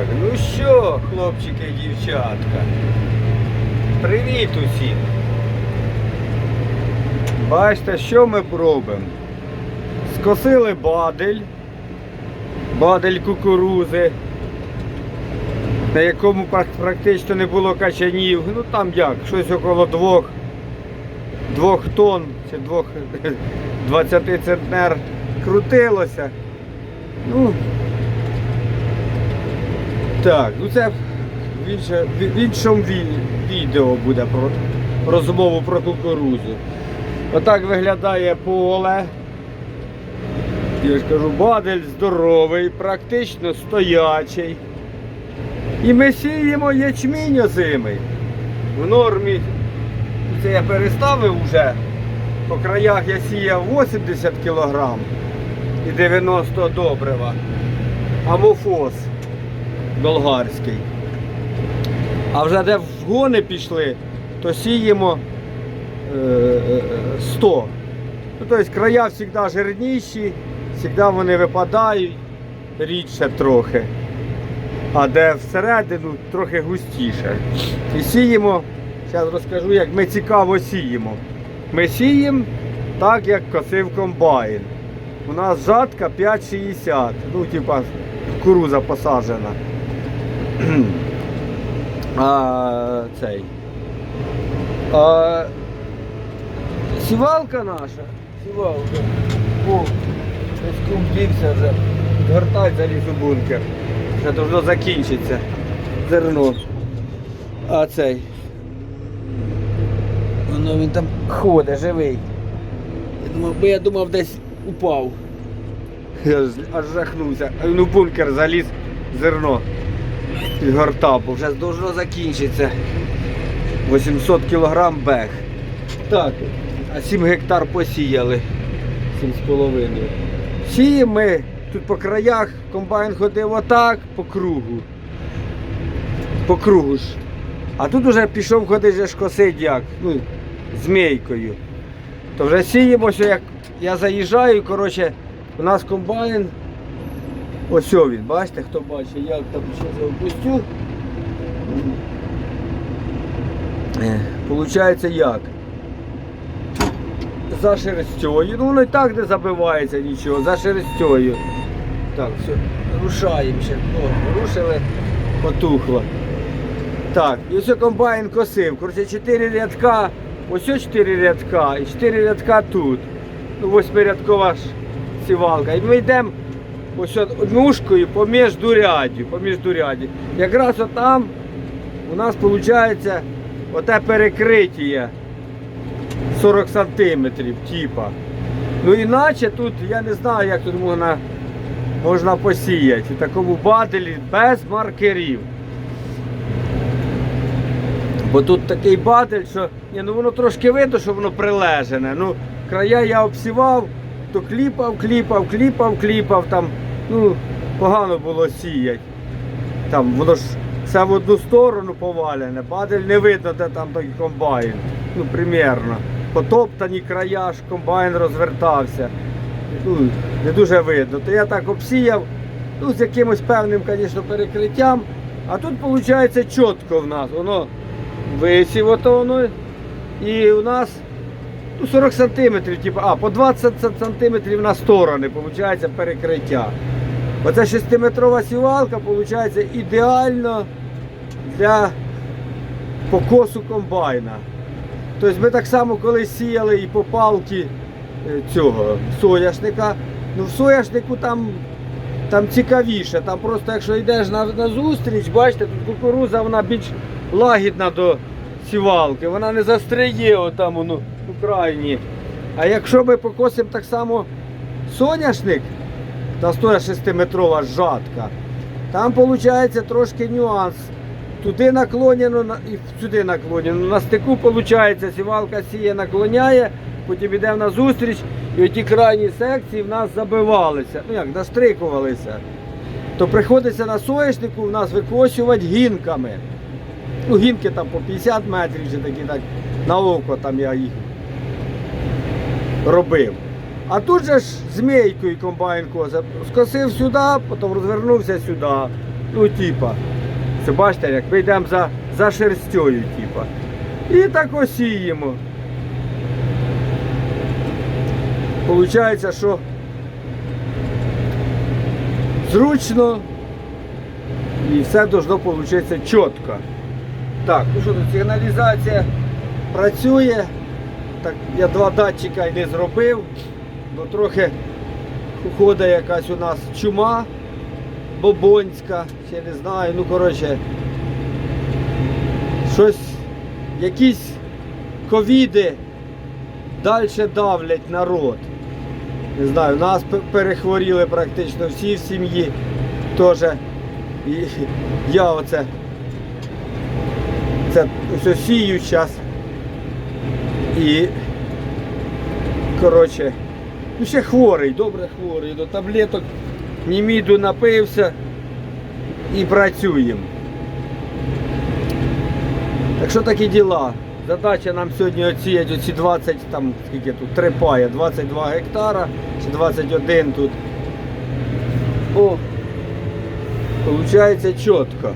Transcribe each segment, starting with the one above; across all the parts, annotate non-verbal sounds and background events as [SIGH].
Так, ну що, хлопчики і дівчатка. Привіт усім. Бачите, що ми робимо? Скосили бадель, бадель кукурузи, на якому практично не було качанів. Ну там як, щось около двох, двох тонн чи двох [LAUGHS] 20 центнер крутилося. Ну, так, ну це в, інше, в іншому відео буде про розмову про кукурузу. Отак виглядає поле. Я ж кажу, бадель здоровий, практично стоячий. І ми сіємо ячмінь озимий. В нормі. Це я переставив вже. По краях я сіяв 80 кг і 90 добрива. Амофос болгарський. А вже де вгони пішли, то сіємо е, е, 100. Ну, тобто края завжди жирніші, завжди вони випадають рідше трохи. А де всередину трохи густіше. І сіємо, зараз розкажу, як ми цікаво сіємо. Ми сіємо так, як косив комбайн. У нас жатка 5,60. Ну, типа, кукуруза посаджена. А, цей. А, сівалка наша. Сівалка. О, кум вже. Гортать заліз у бункер. Вже должно закінчитися. Зерно. А цей. Воно він там ходить, живий. Я думав, бо я думав десь упав. Я аж жахнувся. А він у бункер заліз зерно. Підгортав, бо вже должно закінчитися. 800 кг бег. Так, а 7 гектар посіяли. 7,5. Сіємо ми тут по краях, комбайн ходив отак по кругу. По кругу ж. А тут уже пішов ходить же ж косить як, ну, змійкою. То вже сіємо, що як я заїжджаю, коротше, у нас комбайн. Ось він, бачите, хто бачить, як там ще запустю. Е, Получається як? За шерстю. Ну воно і так не забивається нічого, за шерстю. Так, все, рушаємо ще. О, рушили, потухло. Так, і ось комбайн косив. Коротше, 4 рядка, ось 4 рядка і 4 рядка тут. Ну, восьмирядкова сівалка. І ми йдемо ось от ножкою поміж дуряді, поміж дуряді. Якраз отам у нас виходить оте перекриття 40 сантиметрів, типа. Ну іначе тут, я не знаю, як тут можна, можна посіяти. У такому баделі без маркерів. Бо тут такий батель, що ні, ну воно трошки видно, що воно прилежене. Ну, края я обсівав, то кліпав, кліпав, кліпав, кліпав. Там, ну, погано було сіяти. Там воно ж все в одну сторону повалене, бадель не видно, де там той комбайн. Ну, примірно. Потоптані края ж комбайн розвертався. Ну, не дуже видно. То я так обсіяв, ну, з якимось певним, звісно, перекриттям. А тут виходить чітко в нас. Воно висів воно. І у нас ну, 40 сантиметрів, типу, а, по 20 сантиметрів на сторони, виходить, перекриття. Оця 6-метрова сівалка, виходить, ідеально для покосу комбайна. Тобто ми так само колись сіяли і по палки е, цього соняшника. Ну в соняшнику там, там цікавіше. Там просто якщо йдеш на, на зустріч, бачите, тут кукуруза вона більш лагідна до сівалки, вона не застряє отам воно у крайні. А якщо ми покосимо так само соняшник, та стоя 6-метрова жатка, там виходить трошки нюанс. Туди наклонено і сюди наклонено. На стику виходить, сівалка сіє, наклоняє, потім йде на зустріч, і оті крайні секції в нас забивалися, ну як, настрикувалися. То приходиться на соняшнику в нас викосювати гінками. Ну, гінки там по 50 метрів чи такі так на око там я їх робив. А тут же ж змійкою комбайн коза. Скосив сюди, потім розвернувся сюди. Ну, типа. Це бачите, як ми йдемо за, за шерстю, типа. І так осіємо. Получається, що зручно і все должно получитися чітко. Так, ну що тут сигналізація працює. Так, я два датчика й не зробив, бо трохи ходить якась у нас чума бобонська, ще не знаю, ну коротше, щось, якісь ковіди далі давлять народ. Не знаю, нас перехворіли практично всі в сім'ї. Теж і я оце це все сію зараз. І коротше, ну ще хворий, добре хворий. До таблеток німіду напився і працюємо. Так що такі діла? Задача нам сьогодні оціяти оці 20, там скільки тут, три пая, 22 гектара чи 21 тут. О, Получається чітко.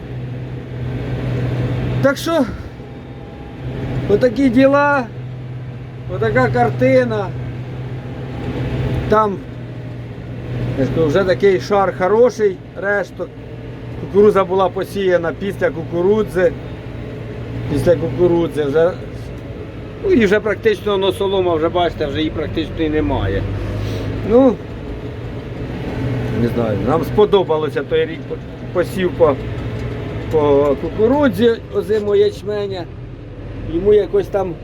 Так що, отакі діла, отака картина. Там вже такий шар хороший, решток. Кукуруза була посіяна після кукурудзи. Після кукурудзи вже. Ну і вже практично воно солома, вже бачите, вже її практично і немає. Ну, не знаю, нам сподобалося той рік посів по, по кукурудзі озимого ячменя. Йому якось там,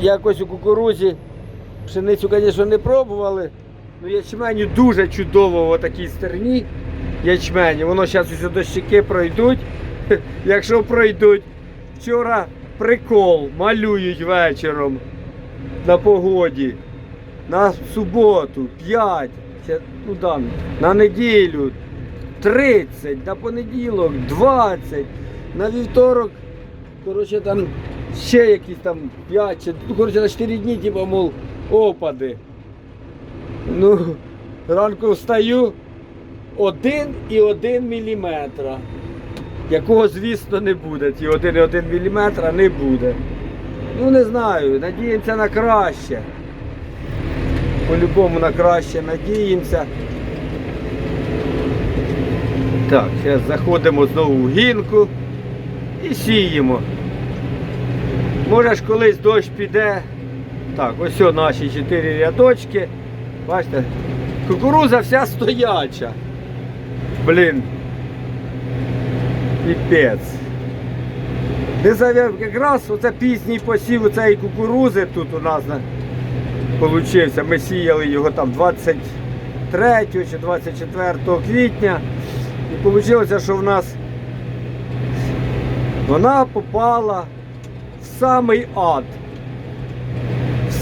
якось у кукурудзі, пшеницю, звісно, не пробували. Ну, ячменю дуже чудово в такій стерні ячмені. Воно зараз усі дощики пройдуть. [LAUGHS] Якщо пройдуть, вчора прикол малюють вечором на погоді. На суботу 5, ну там, на неділю 30, на понеділок 20, на вівторок, коротше там ще якісь там 5, чи, ну, коротше на 4 дні, типу, мов, опади. Ну, ранку встаю 1,1 міліметра. Якого, звісно, не буде. Ті 1,1 міліметра не буде. Ну не знаю, надіємося на краще. По-любому на краще надіємося. Так, зараз заходимо знову в гінку і сіємо. Може ж колись дощ піде. Так, ось наші чотири рядочки. Бачите, кукуруза вся стояча. Блін. Піпець. Якраз оце пізній посів цієї кукурузи тут у нас на, получився. Ми сіяли його там 23 чи 24 квітня. І вийшло, що в нас вона попала в самий ад,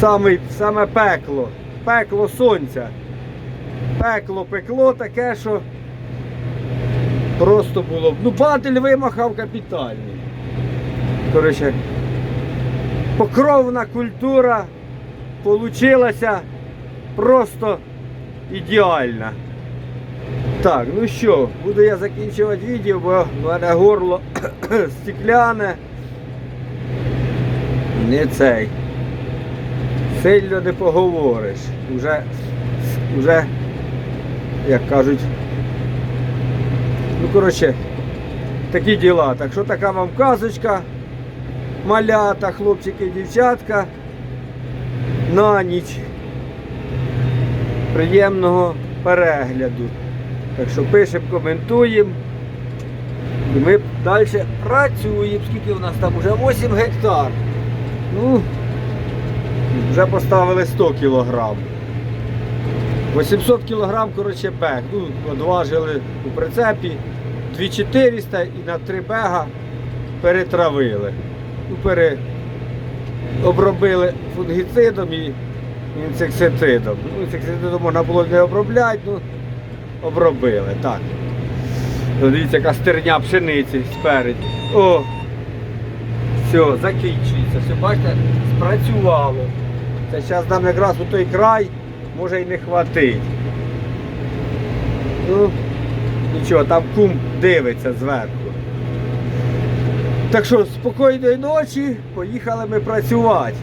в саме пекло, пекло сонця. Пекло пекло таке, що просто було. Ну, батель вимахав капітальний. Коротше, покровна культура получилася просто ідеальна. Так, ну що, буду я закінчувати відео, бо в мене горло [COUGHS] стекляне. Не цей. Сильно не поговориш. Уже, уже, як кажуть, ну коротше, такі діла. Так що така вам казочка, малята, хлопчики, дівчатка. На ніч. Приємного перегляду. Так що пишемо, коментуємо. І ми далі працюємо. Скільки у нас там вже 8 гектар. Ну, вже поставили 100 кілограм. 800 кілограм, коротше, бег. Ну, одважили у прицепі 2400 і на 3 бега перетравили. Ну, пере... Обробили фунгіцидом і інсектицидом. Ну, інсектицидом можна було не обробляти, ну обробили. Так. Дивіться, яка стерня пшениці спереді. О! Все, закінчується. Все, бачите, спрацювало. Це зараз нам якраз у той край може і не хватить. Ну, нічого, там кум дивиться зверху. Так що, спокійної ночі, поїхали ми працювати.